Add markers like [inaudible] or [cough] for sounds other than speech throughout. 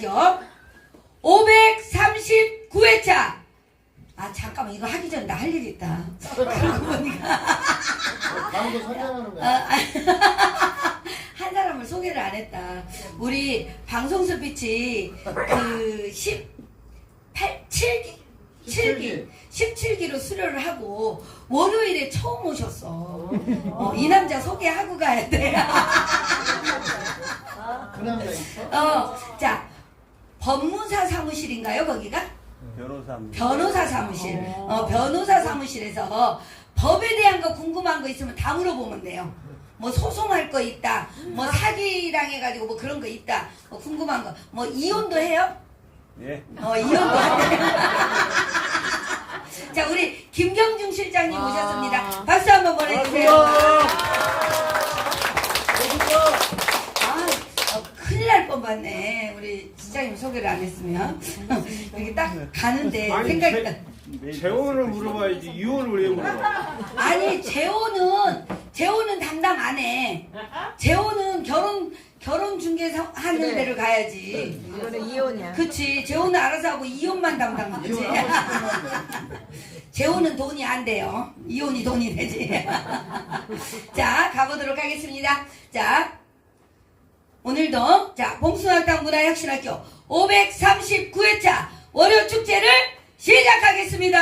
하죠. 539회차. 아, 잠깐만, 이거 하기 전에 나 할일 있다. 그러고 보니까. 다음도 선정하는 아, 거야. 아, [laughs] 한 사람을 소개를 안 했다. 우리 방송 스피치 그 18, 7기, 7기, 17기로 수료를 하고 월요일에 처음 오셨어. 어, 이 남자 소개하고 가야 돼. 그 남자 있어? 어, 자, 법무사 사무실인가요, 거기가? 변호사. 변호사 사무실. 어, 변호사 사무실에서 법에 대한 거 궁금한 거 있으면 다 물어보면 돼요. 뭐 소송할 거 있다. 뭐 사기랑 해가지고 뭐 그런 거 있다. 뭐 궁금한 거. 뭐 이혼도 해요? 예. 어, 이혼도 한대요. [laughs] 자, 우리 김경중 실장님 오셨습니다. 박수 한번 보내주세요. 아, 어, 날 뻔봤네. 우리 실장님 소개를 안 했으면. 여기 딱 가는데 아니, 생각이 제- 딱. 재혼을 물어봐야지 이혼을 왜 물어봐? 아니 재혼은 재혼은 담당 안 해. 재혼은 결혼 결혼 중개사 하는 그래. 데를 가야지. 이거는 이혼이야. 그치 재혼은 알아서 하고 이혼만 담당하지. 싶은 재혼은 돈이 안 돼요. 이혼이 돈이 되지. [laughs] 자 가보도록 하겠습니다. 자 오늘도 자 봉숭아학당 문화혁신학교 539회차 월요 축제를 시작하겠습니다.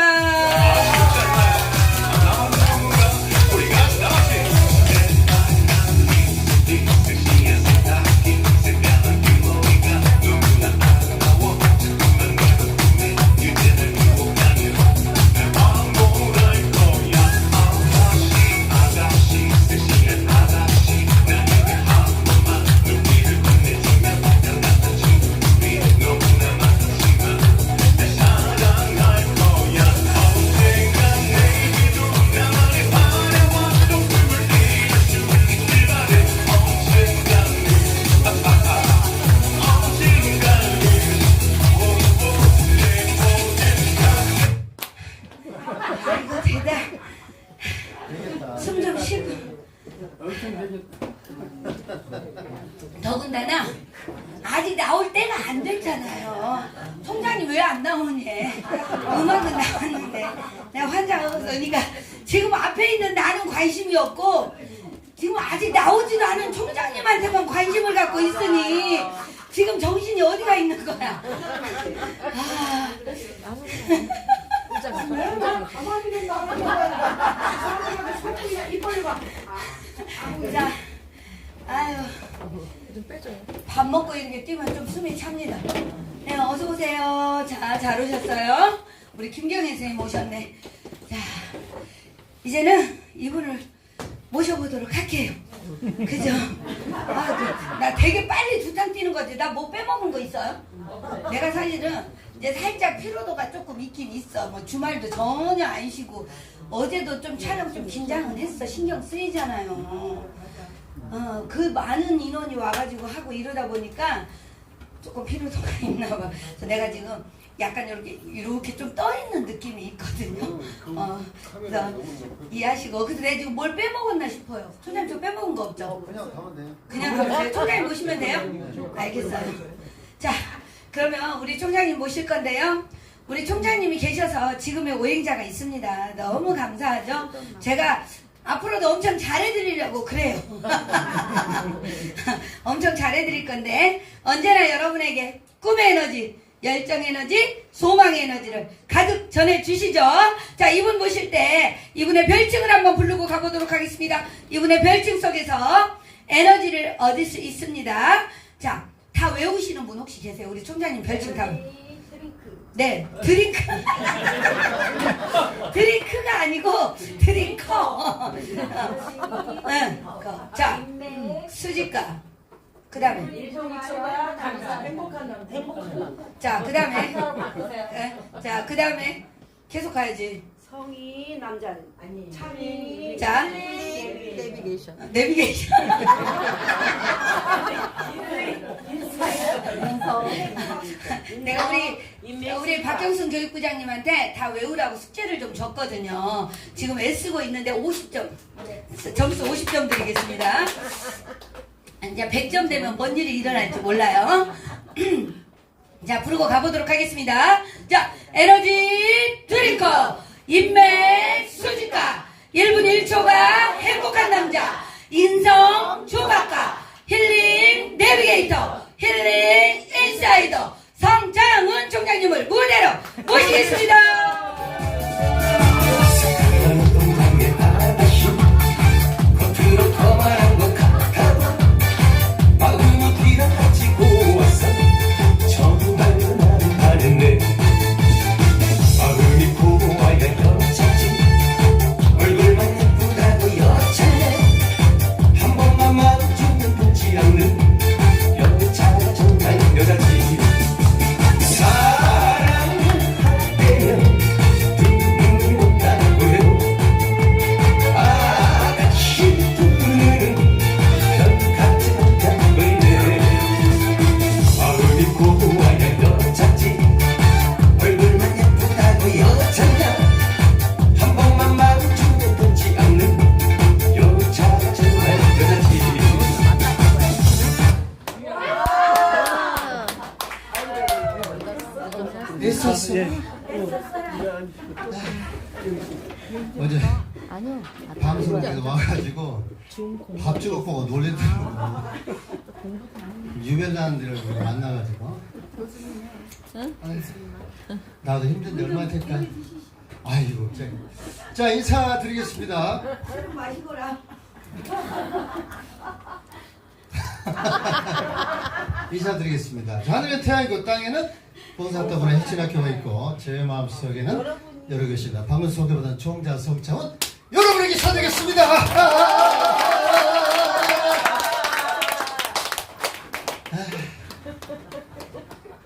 좀 빼줘요. 밥 먹고 이렇게 뛰면 좀 숨이 찹니다. 네, 어서 오세요. 자, 잘 오셨어요. 우리 김경혜 선생님 오셨네. 자, 이제는 이분을 모셔보도록 할게요. 그죠? 아, 그, 나 되게 빨리 두탕 뛰는 거지. 나 뭐 빼먹은 거 있어요? 내가 사실은 이제 살짝 피로도가 조금 있긴 있어. 뭐 주말도 전혀 안 쉬고 어제도 좀 촬영 좀 긴장은 했어. 신경 쓰이잖아요. 어, 그 많은 인원이 와가지고 하고 이러다 보니까 조금 피로도가 있나 봐. 그래서 내가 지금 약간 이렇게 이렇게 좀 떠 있는 느낌이 있거든요. 어, 그래서 이해하시고 그래서 내가 지금 뭘 빼먹었나 싶어요. 총장님 저 빼먹은 거 없죠? 그냥 가면 돼요. 그냥 가면 돼요? 총장님 모시면 돼요? 알겠어요. 자, 그러면 우리 총장님 모실 건데요. 우리 총장님이 계셔서 지금의 오행자가 있습니다. 너무 감사하죠? 제가 앞으로도 엄청 잘해드리려고 그래요. [laughs] 엄청 잘해드릴 건데 언제나 여러분에게 꿈의 에너지, 열정 에너지, 소망 에너지를 가득 전해 주시죠. 자, 이분 모실 때 이분의 별칭을 한번 부르고 가보도록 하겠습니다. 이분의 별칭 속에서 에너지를 얻을 수 있습니다. 자, 다 외우시는 분 혹시 계세요? 우리 총장님 별칭 다. 네, 드링크. [laughs] 드링크가 아니고 드링커. 응, 그, 자, 수지가. 그 다음에. 행복한 남자. 남자. 자, 그 다음에. 자, 그 다음에. 계속 가야지. 성이 남자. 아니. 참이. 자, 내비게이션. 내비게이션. 내가 우리 우리 박경순 교육부장님한테 다 외우라고 숙제를 좀 줬거든요. 지금 애쓰고 있는데 50점 점수 50점 드리겠습니다. 이제 100점 되면 뭔 일이 일어날지 몰라요. [clears throat] 자, 부르고 가보도록 하겠습니다. 자, 에너지 드링커, 인맥 수지가, 1분 1초가 행복한 남자, 인성 조각가, 힐링 내비게이터, 힐링 인사이더, 성장훈 총장님을 무대로 모시겠습니다. 밥 주고 놀랬더라고. [laughs] 유별나들을 만나가지고. 아유, 나도 힘든데 얼마나 될까. 아이고, 자, 자 인사드리겠습니다. 마시거라. [laughs] 인사드리겠습니다. 저 하늘의 태양이고 땅에는 봉사떡으로 해친학교가 있고 제 마음속에는 여러 것이다. 방금 소개받은 총자 성창은 여러분에게 사드리겠습니다. [laughs]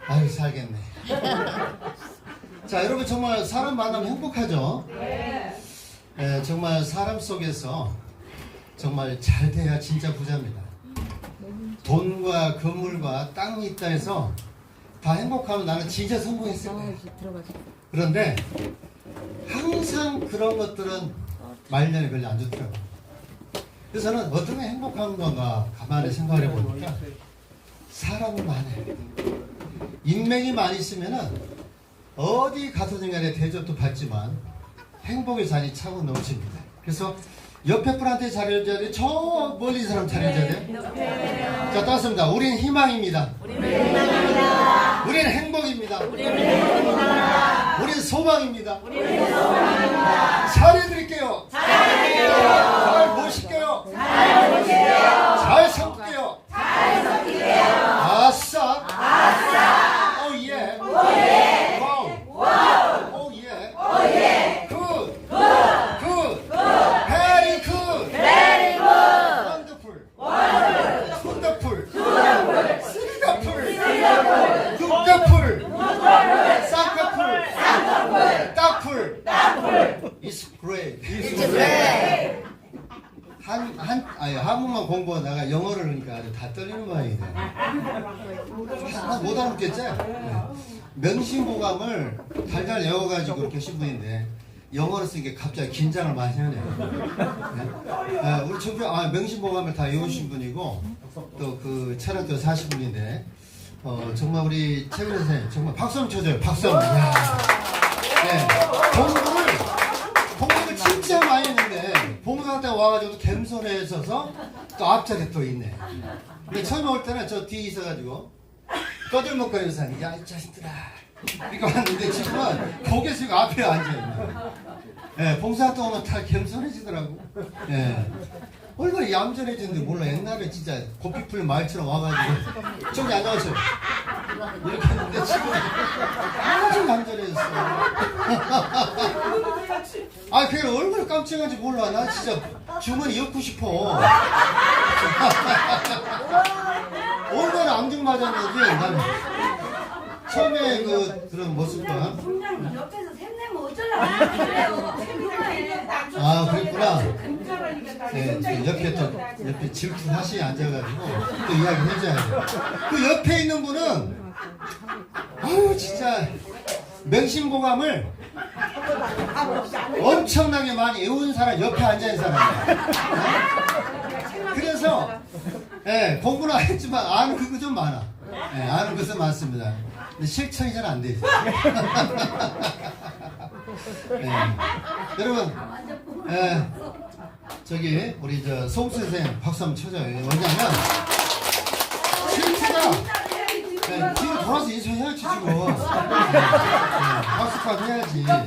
아유 살겠네. 자 여러분 정말 사람 만나면 행복하죠? 예, 정말 사람 속에서 정말 잘 돼야 진짜 부자입니다. 돈과 건물과 땅이 있다 해서 다 행복하면 나는 진짜 성공했을 거예요. 그런데 항상 그런 것들은 말년에 별로 안 좋더라고요. 그래서 저는 어떤 게 행복한 건가 가만히 생각을 해보니까 사람이 많아요. 인맥이 많이 있으면은 어디 가서든 간에 대접도 받지만 행복의 잔이 차고 넘칩니다. 그래서 옆에 분한테 잘해줘야 돼. 저 멀리 사람 잘해줘야 돼. 자, 따습니다. 우리는 희망입니다. 우리는 행복입니다. 우리는 소망입니다. 잘해드릴게요. 잘 모실게요. 잘 섞을게요. 아싸. 오 예. 와우. 오 예. 굿. 굿. 베리 굿. 원더풀. 원더풀. 쓰리더풀. 육더풀. 쌍꺼풀. 딱풀. It's great. 한, 한, 아니, 한국만 공부하다가 영어를 하니까 아주 다 떨리는 모양이네. 하나 못 알아듣겠지? 네. 명심보감을 달달 외워가지고 이렇게 하신 분인데, 영어를 쓰니까 갑자기 긴장을 많이 하네요. 네. 아, 우리 청주, 아, 명심보감을 다 외우신 분이고, 또 그 차량도 사신 분인데, 어, 정말 우리 최근 선생님, 정말 박수 한번 쳐줘요. 박수 한번. 이야. 네. 공부를, 공부를 진짜 많이 했는데, 봉사 때 와가지고 겸손해 있어서 또 앞자리에 또 있네. 근데 처음에 올 때는 저 뒤에 있어가지고, 떠들먹거리면서, 야, 이 자식들아. 이렇게 왔는데 지금은 고개 숙이고 앞에 앉아있네. 예, 봉사 때 오면 다 겸손해지더라고. 예. 얼마나 얌전해지는데 몰라. 옛날에 진짜 고삐풀 말처럼 와가지고. 저기 안녕하세요. 이렇게 했는데 지금 아주 얌전해졌어. [laughs] 아, 그게 얼마나 깜찍한지 몰라. 나 진짜 주머니 엮고 싶어. [laughs] 얼마나 앙증맞았는지 난 처음에 그 그런 모습과 총장님 옆에서 샘내면 어쩌려고 그래요. 아 그랬구나. 네, 그 옆에 또 옆에 질투 하시 앉아가지고 또 이야기 해줘야 돼. 그 옆에 있는 분은 아유 진짜 명심보감을 엄청나게 많이 외운 사람 옆에 앉아 있는 사람이야. 어? 그래서 예, 공부는 안 했지만 아는 그거 좀 많아. 네, 아는 것은 많습니다. 근데 실천이 잘 안 되죠. 네. [laughs] 여러분, 예, 저기 우리 저 송수 선생 박수 한번 쳐줘요. 왜냐면 실체가 네, 뒤로 돌아서 인사해야지 지금. 네, 박수까지 해야지. 아우,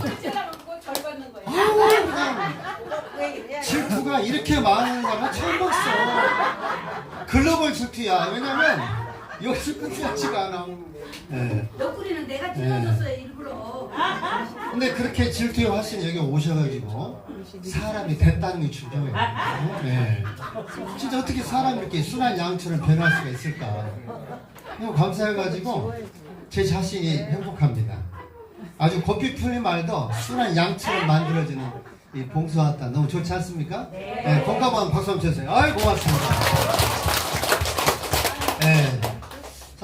그냥 질투가 이렇게 많은 거는 처음 봤어. 글로벌 질투야. 왜냐면 여기서 끝이 같지가 않아. 네. 옆구리는 내가 찔러줬어요 일부러. 근데 그렇게 질투의 화신 여기 오셔가지고 사람이 됐다는 게 중요해요. 네. 진짜 어떻게 사람이 이렇게 순한 양처럼 변할 수가 있을까? 너무 감사해가지고 제 자신이 행복합니다. 아주 곱게 풀린 말도 순한 양처럼 만들어지는 이 봉수왔다 너무 좋지 않습니까? 네. 건강한 박수 한번 쳐주세요. 아이 고맙습니다.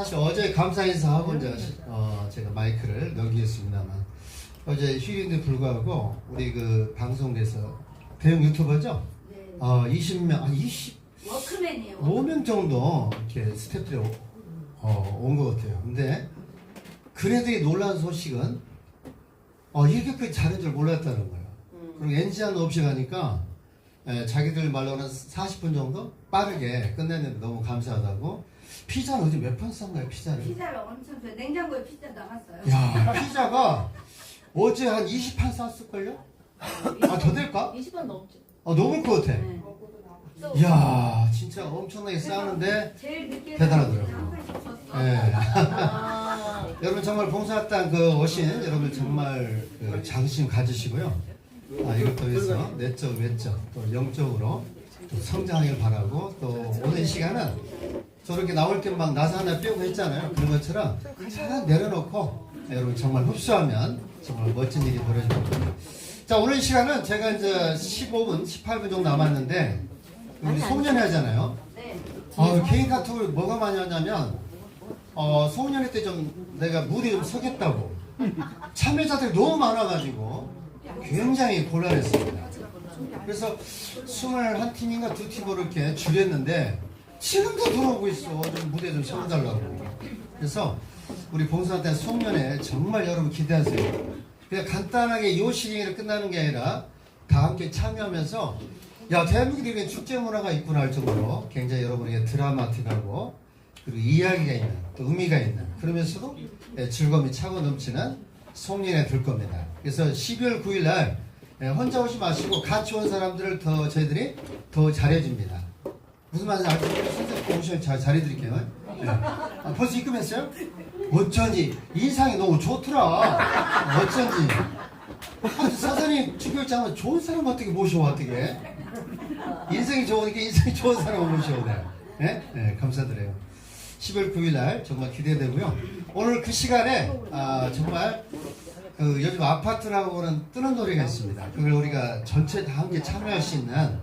네. 사실 어제 감사 인사하고 이제 어, 제가 마이크를 넘기겠습니다만 어제 휴일인데 불구하고 우리 그 방송에서 대형 유튜버죠? 어 20명 한 25명 워크맨이에요. 정도 이렇게 스태프들이 어, 온 것 같아요. 근데 그래도 이 놀라운 소식은 어, 이렇게까지 잘한 줄 몰랐다는 거예요. 그리고 NG한 없이 가니까 에, 자기들 말로는 40분 정도 빠르게 끝냈는데 너무 감사하다고 피자는 어제 몇판 싼가요 피자를? 피자를 엄청 좋아해. 냉장고에 피자 남았어요. 야 피자가 어제 한 20판 쌌을걸요? 아 더 될까? 20번 넘지. 아 너무 것 같아. 네. 이야 진짜 엄청나게 싸는데 제일 늦게 대단하더라고요. 한 판씩 줬어. 예. 아, [laughs] 여러분 정말 봉사했던 그 오신 여러분 정말 그 자부심 가지시고요. 아, 이것도 위해서 내적, 외적, 또 영적으로 또 성장하길 바라고 또 오늘 시간은 저렇게 나올 때막 나사 하나 빼고 했잖아요. 그런 것처럼 잘 내려놓고 여러분 정말 흡수하면 정말 멋진 일이 벌어질 겁니다. 자, 오늘 시간은 제가 이제 15분, 18분 정도 남았는데 우리 송년회 하잖아요. 네. 어, 개인 카톡을 뭐가 많이 하냐면 어, 송년회 때 좀 내가 무대에 좀 서겠다고 참여자들이 너무 많아가지고 굉장히 곤란했습니다. 그래서 21팀인가 두 팀으로 이렇게 줄였는데 지금도 들어오고 있어. 좀 무대 좀 서달라고. 그래서 우리 봉사한테 송년회 정말 여러분 기대하세요. 그냥 간단하게 요 시기로 끝나는 게 아니라 다 함께 참여하면서 야 대한민국에 축제 문화가 있구나 할 정도로 굉장히 여러분에게 드라마틱하고 그리고 이야기가 있는 또 의미가 있는 그러면서도 예, 즐거움이 차고 넘치는 송년회 될 겁니다. 그래서 12월 9일 날 예, 혼자 오지 마시고 같이 온 사람들을 더 저희들이 더 잘해줍니다. 무슨 말인지 알죠? 선생님 오시면 잘 잘해드릴게요. 예. 아, 벌써 입금했어요? 어쩐지 인상이 너무 좋더라. 어쩐지. 아, 사장님 주교장은 좋은 사람 어떻게 모셔 어떻게? 인생이 좋으니까 인생이 좋은 사람을 모셔오네. 예? 네, 감사드려요. 10월 9일 날 정말 기대되고요. 오늘 그 시간에 아, 정말 그 요즘 아파트라고는 뜨는 노래가 있습니다. 그걸 우리가 전체 다 함께 참여할 수 있는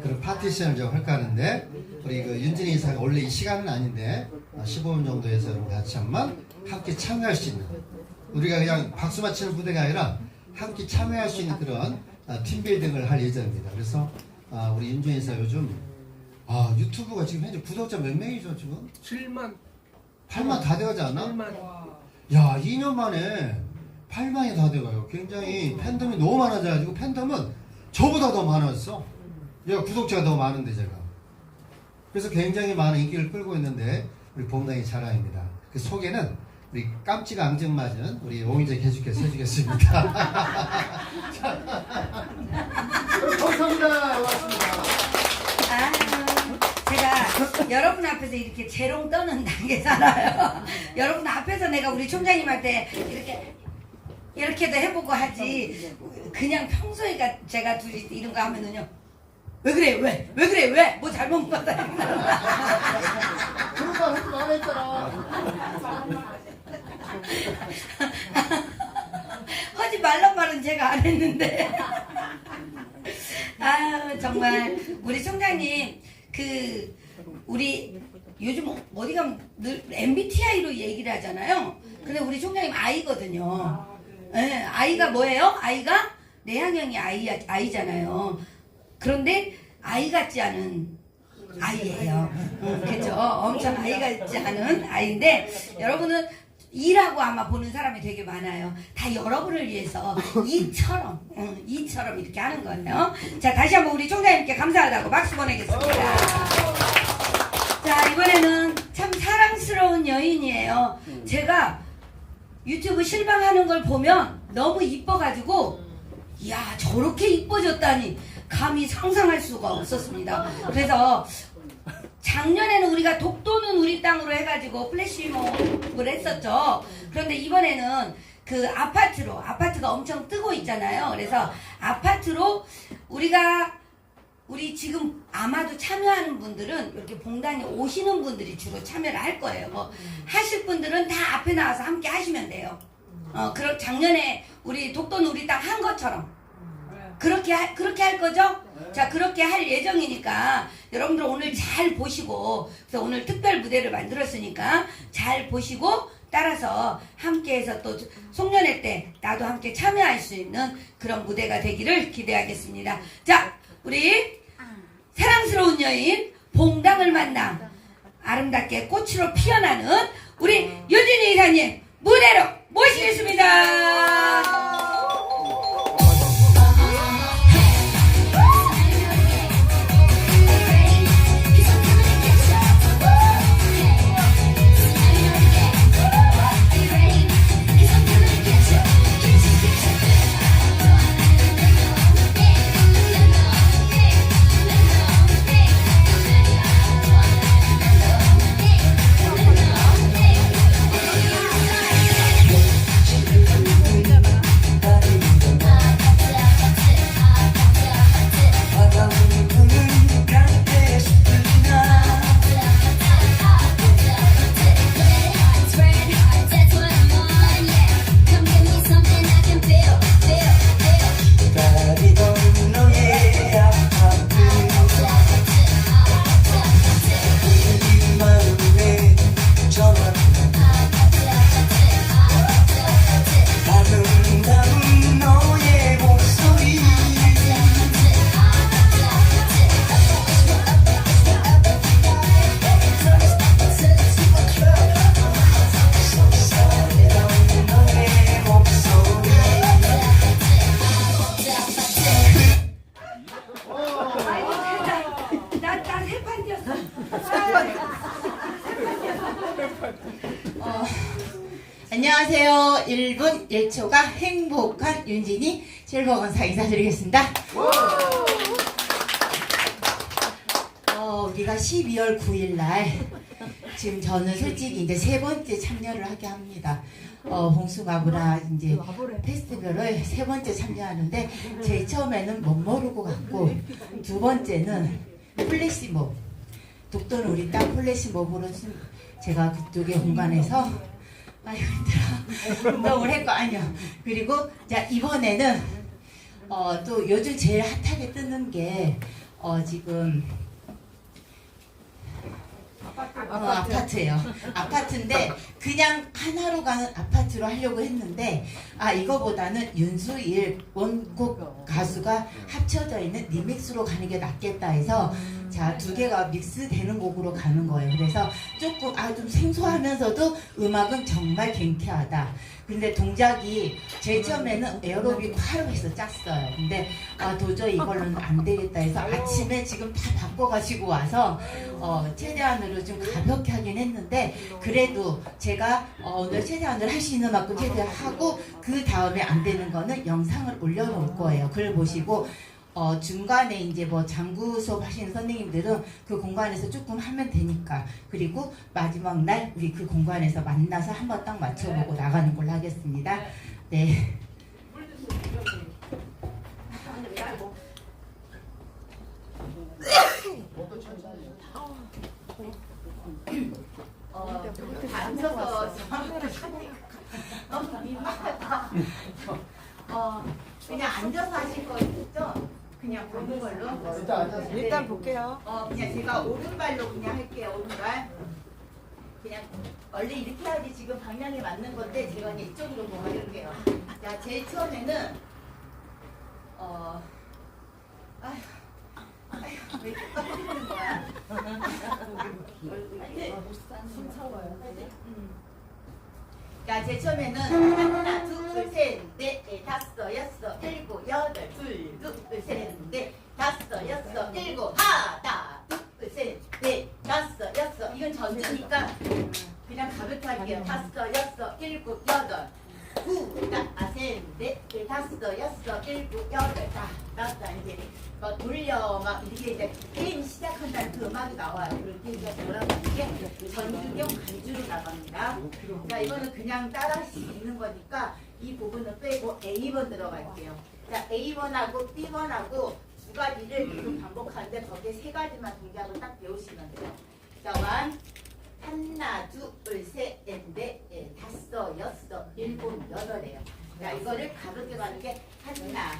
그런 파티션을 좀 할까 하는데 우리 그 윤진이 이사가 원래 이 시간은 아닌데 15분 정도에서 여러분 같이 한번 함께 참여할 수 있는 우리가 그냥 박수 맞히는 부대가 아니라 함께 참여할 수 있는 그런 아, 팀빌딩을 할 예정입니다. 그래서 아, 우리 윤준이 이사 요즘 아, 유튜브가 지금 현재 구독자 몇 명이죠 지금? 7만 8만 다 돼가지 않아? 8만 야, 2년 만에 8만이 다 돼가요. 굉장히 팬덤이 너무 많아져가지고 팬덤은 저보다 더 많았어. 얘가 구독자가 더 많은데 제가. 그래서 굉장히 많은 인기를 끌고 있는데 우리 봄당이 자랑입니다. 그 소개는 우리 깜찍 앙증 맞은 우리 오민재 개주께서 해주겠습니다. 자, [laughs] 감사합니다. 고맙습니다. 아, 제가 여러분 앞에서 이렇게 재롱 떠는 단계 살아요. 여러분 앞에서 내가 우리 총장님한테 이렇게 이렇게도 해보고 하지. 그냥 평소에 가- 제가 둘이 이런 거 하면은요. 왜 그래? 왜? 왜 그래? 왜? 뭐 잘못 봤다. 그런 거 하지 말랬잖아. 하지 말란 말은 제가 안 했는데. 아 정말 우리 총장님 그 우리 요즘 어디 가면 늘 MBTI로 얘기를 하잖아요. 근데 우리 총장님 아이거든요. 예, 아이가 뭐예요? 아이가 내향형이 아이 아이잖아요. 그런데 아이 같지 않은 아이예요. 음, 그죠? 엄청 아이가 있지 않은 아이인데 여러분은 이라고 아마 보는 사람이 되게 많아요. 다 여러분을 위해서 이처럼 음, 이처럼 이렇게 하는 거예요. 자 다시 한번 우리 총장님께 감사하다고 박수 보내겠습니다. 자 이번에는 참 사랑스러운 여인이에요. 제가 유튜브 실방하는 걸 보면 너무 이뻐가지고 이야 저렇게 이뻐졌다니 감히 상상할 수가 없었습니다. 그래서 작년에는 우리가 독도는 우리 땅으로 해가지고 플래시몹을 했었죠. 그런데 이번에는 그 아파트로 아파트가 엄청 뜨고 있잖아요. 그래서 아파트로 우리가 우리 지금 아마도 참여하는 분들은 이렇게 봉단에 오시는 분들이 주로 참여를 할 거예요. 뭐 하실 분들은 다 앞에 나와서 함께 하시면 돼요. 어, 그럼 작년에 우리 독도는 우리 땅 한 것처럼 그렇게 하, 그렇게 할 거죠? 자 그렇게 할 예정이니까 여러분들 오늘 잘 보시고 그래서 오늘 특별 무대를 만들었으니까 잘 보시고 따라서 함께해서 또 송년회 때 나도 함께 참여할 수 있는 그런 무대가 되기를 기대하겠습니다. 자 우리 사랑스러운 여인 봉당을 만나 아름답게 꽃으로 피어나는 우리 유진이 이사님 무대로 모시겠습니다. 1분 1초가 행복한 윤진이 실버건사 인사드리겠습니다. 어, 우리가 12월 9일 날 지금 저는 솔직히 이제 세 번째 참여를 하게 합니다. 어, 봉숭아브라 이제 페스티벌을 세 번째 참여하는데 제일 처음에는 못 모르고 갔고 두 번째는 플래시몹 독도는 우리 땅 플래시몹으로 좀 제가 그쪽의 공간에서 아유 힘들어 운동을 했고 아니요 그리고 자 이번에는 어, 또 요즘 제일 핫하게 뜨는 게 어, 지금 어, 아파트예요. 아파트인데 그냥 하나로 가는 아파트로 하려고 했는데 아 이거보다는 윤수일 원곡 가수가 합쳐져 있는 리믹스로 가는 게 낫겠다 해서 자 두 개가 믹스되는 곡으로 가는 거예요. 그래서 조금 아 좀 생소하면서도 음악은 정말 경쾌하다. 근데 동작이 제일 처음에는 에어로빅 화로 해서 짰어요. 근데 아 도저히 이걸로는 안 되겠다 해서 아침에 지금 다 바꿔가지고 와서 어, 최대한으로 좀 가볍게 하긴 했는데 그래도 제가 어, 오늘 최대한으로 할 수 있는 만큼 최대한 하고 그 다음에 안 되는 거는 영상을 올려놓을 거예요. 그걸 보시고 어, 중간에 이제 뭐 장구 수업 하시는 선생님들은 그 공간에서 조금 하면 되니까 그리고 마지막 날 우리 그 공간에서 만나서 한번 딱 맞춰보고 나가는 걸로 하겠습니다. 네. 어, 그냥 앉아서 하실 거 있죠? 그냥 보는 걸로. 일단 앉아서. 일단 볼게요. 어, 그냥 제가 오른발로 그냥 할게요, 오른발. 그냥 원래 이렇게 해야지 지금 방향이 맞는 건데 제가 그냥 이쪽으로 뭐 해볼게요. 자, 제일 처음에는 어, 아휴, 아휴, 왜 이렇게 떨리는 거야? [laughs] 자, 제일 처음에는 하나, 둘, 셋, 넷, 넷, 다섯, 여섯, 일곱, 여덟, 둘, 둘, 셋, 넷, 다섯, 여섯, 일곱, 하나, 둘, 셋, 넷, 다섯, 여섯. 이건 전주니까 그냥 가볍게 할게요. 다섯, 여섯, 일곱, 여덟. 구, 다, 셋, 넷, 넷, 다섯, 여섯, 일곱, 여덟, 다, 다섯, 이제 막 돌려, 막 이렇게 이제 게임 시작한다는 그 음악이 나와요. 그렇게 이제 뭐라고 하는 게 전주경 간주로 나갑니다. 자, 이거는 그냥 따라 있는 거니까 이 부분은 빼고 A번 들어갈게요. 자, A번하고 B번하고 두 가지를 계속 반복하는데 거기에 세 가지만 동작을 딱 배우시면 돼요. 자, 완. 하나, 둘, 셋, 넷, 넷, 넷, 다섯, 여섯, 일곱, 여덟이에요. 자, 이거를 가볍게 가는 게 하나,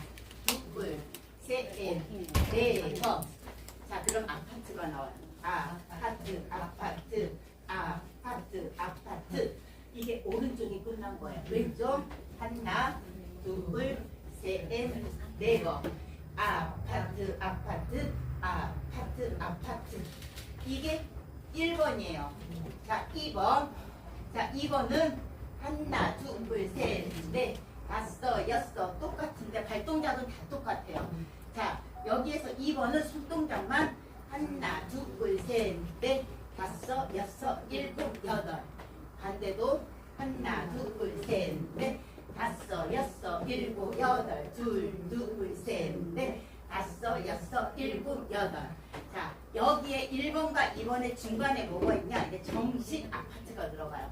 둘, 셋, 넷, 네 번. 자, 그럼 아파트가 나와요. 아파트, 아파트, 아파트, 아파트. 이게 오른쪽이 끝난 거예요. 왼쪽 하나, 둘, 셋, 네 번. 아파트, 아파트, 아파트, 아파트. 이게 1번이에요. 자, 2번. 자, 2번은 하나, 둘, 셋, 넷, 다섯, 여섯. 똑같은데 발동작은 다 똑같아요. 자, 여기에서 2번은 손동작만 하나, 둘, 셋, 넷, 다섯, 여섯, 일곱, 여덟. 반대도 하나, 둘, 셋, 넷, 다섯, 여섯, 일곱, 여덟. 둘, 둘, 셋, 넷, 다섯, 여섯, 일곱, 여덟. 자, 여기에 1번과 2번의 중간에 뭐가 있냐? 이제 정신 아파트가 들어가요.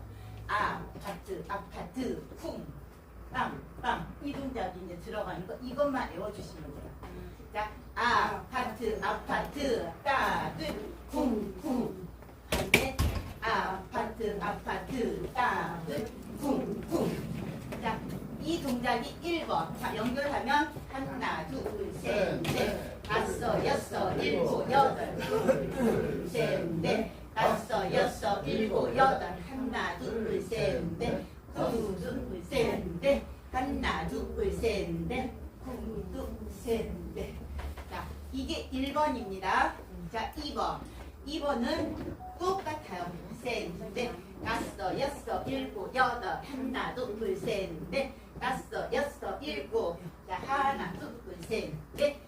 아파트, 아파트, 쿵, 빵, 빵. 이 동작이 이제 들어가는 거 이것만 외워주시면 돼요. 자, 아파트, 아파트, 따뜻, 쿵, 쿵. 반대, 아파트, 아파트, 따뜻, 쿵, 쿵. 자, 이 동작이 1번. 자, 연결하면 하나, 둘, 셋, 넷, 다섯, 여섯, 일곱, 여덟, 둘, 셋, 넷, 다섯, 여섯, 일곱, 여덟, 하나, 둘, 셋, 넷, 둘, 둘, 셋, 넷, 하나, 둘, 셋, 넷, 둘, 둘, 셋, 넷. 자, 이게 1번입니다. 자, 2번. 2번은 똑같아요. 셋, 넷, 다섯, 여섯, 일곱, 여덟, 하나, 둘, 셋, 넷, 다섯, 여섯, 일곱. 자, 하나, 둘, 셋, 넷,